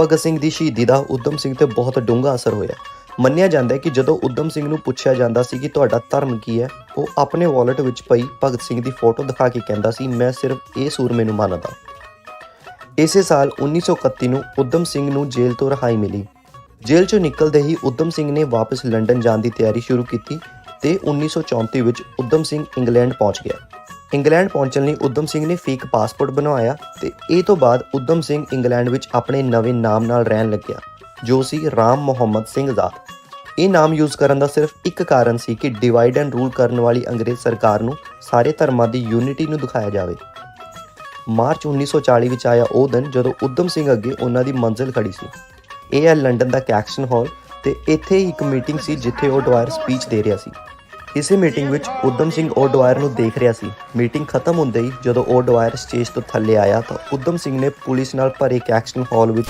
ਭਗਤ ਸਿੰਘ ਦੀ ਸ਼ਹੀਦੀ ਦਾ ਉਦਮ ਸਿੰਘ ਤੇ ਬਹੁਤ ਡੂੰਘਾ ਅਸਰ ਹੋਇਆ। ਮੰਨਿਆ ਜਾਂਦਾ ਹੈ ਕਿ ਜਦੋਂ ਉਦਮ ਸਿੰਘ ਨੂੰ ਪੁੱਛਿਆ ਜਾਂਦਾ ਸੀ ਕਿ ਤੁਹਾਡਾ ਧਰਮ ਕੀ ਹੈ, ਉਹ ਆਪਣੇ ਵਾਲਟ ਵਿੱਚ ਪਈ ਭਗਤ ਸਿੰਘ ਦੀ ਫੋਟੋ ਦਿਖਾ ਕੇ ਕਹਿੰਦਾ ਸੀ, ਮੈਂ ਸਿਰਫ ਇਹ ਸੂਰਮੇ ਨੂੰ ਮੰਨਦਾ ਇਸੇ ਸਾਲ 1931 ਨੂੰ ਉਦਮ ਸਿੰਘ ਨੂੰ ਜੇਲ੍ਹ ਤੋਂ ਰਿਹਾਈ ਮਿਲੀ। ਜੇਲ੍ਹ ਚੋਂ ਨਿਕਲਦੇ ਹੀ ਉਦਮ ਸਿੰਘ ਨੇ ਵਾਪਸ ਲੰਡਨ ਜਾਣ ਦੀ ਤਿਆਰੀ ਸ਼ੁਰੂ ਕੀਤੀ ਤੇ 1934 ਵਿੱਚ ਉਦਮ ਸਿੰਘ ਇੰਗਲੈਂਡ ਪਹੁੰਚ ਗਿਆ। ਇੰਗਲੈਂਡ ਪਹੁੰਚਣ ਲਈ ਉਦਮ ਸਿੰਘ ਨੇ ਫੇਕ ਪਾਸਪੋਰਟ ਬਣਵਾਇਆ ਤੇ ਇਹ ਤੋਂ ਬਾਅਦ ਉਦਮ ਸਿੰਘ ਇੰਗਲੈਂਡ ਵਿੱਚ ਆਪਣੇ ਨਵੇਂ ਨਾਮ ਨਾਲ ਰਹਿਣ ਲੱਗਿਆ, ਜੋ ਸੀ ਰਾਮ ਮੁਹੰਮਦ ਸਿੰਘ ਜ਼ਾਤ। ਇਹ ਨਾਮ ਯੂਜ਼ ਕਰਨ ਦਾ ਸਿਰਫ ਇੱਕ ਕਾਰਨ ਸੀ ਕਿ ਡਿਵਾਈਡ ਐਂਡ ਰੂਲ ਕਰਨ ਵਾਲੀ ਅੰਗਰੇਜ਼ ਸਰਕਾਰ ਨੂੰ ਸਾਰੇ ਧਰਮਾਂ ਦੀ ਯੂਨਿਟੀ ਨੂੰ ਦਿਖਾਇਆ ਜਾਵੇ। ਮਾਰਚ 1940 ਵਿੱਚ ਆਇਆ ਉਹ ਦਿਨ ਜਦੋਂ ਉਦਮ ਸਿੰਘ ਅੱਗੇ ਉਹਨਾਂ ਦੀ ਮੰਜ਼ਿਲ ਖੜੀ ਸੀ। ਇਹ ਹੈ ਲੰਡਨ ਦਾ ਕੈਕਸਨ ਹਾਲ ਤੇ ਇੱਥੇ ਹੀ ਇੱਕ ਮੀਟਿੰਗ ਸੀ ਜਿੱਥੇ ਉਹ ਡਵਾਇਰ ਸਪੀਚ ਦੇ ਰਿਹਾ ਸੀ। ਇਸੇ ਮੀਟਿੰਗ ਵਿੱਚ ਉਦਮ ਸਿੰਘ ਉਹ ਡਵਾਇਰ ਨੂੰ ਦੇਖ ਰਿਹਾ ਸੀ। ਮੀਟਿੰਗ ਖਤਮ ਹੁੰਦੇ ਹੀ ਜਦੋਂ ਉਹ ਡਵਾਇਰ ਸਟੇਜ ਤੋਂ ਥੱਲੇ ਆਇਆ ਤਾਂ ਉਦਮ ਸਿੰਘ ਨੇ ਪੁਲਿਸ ਨਾਲ ਭਰੇ ਇੱਕ ਐਕਸ਼ਨ ਹਾਲ ਵਿੱਚ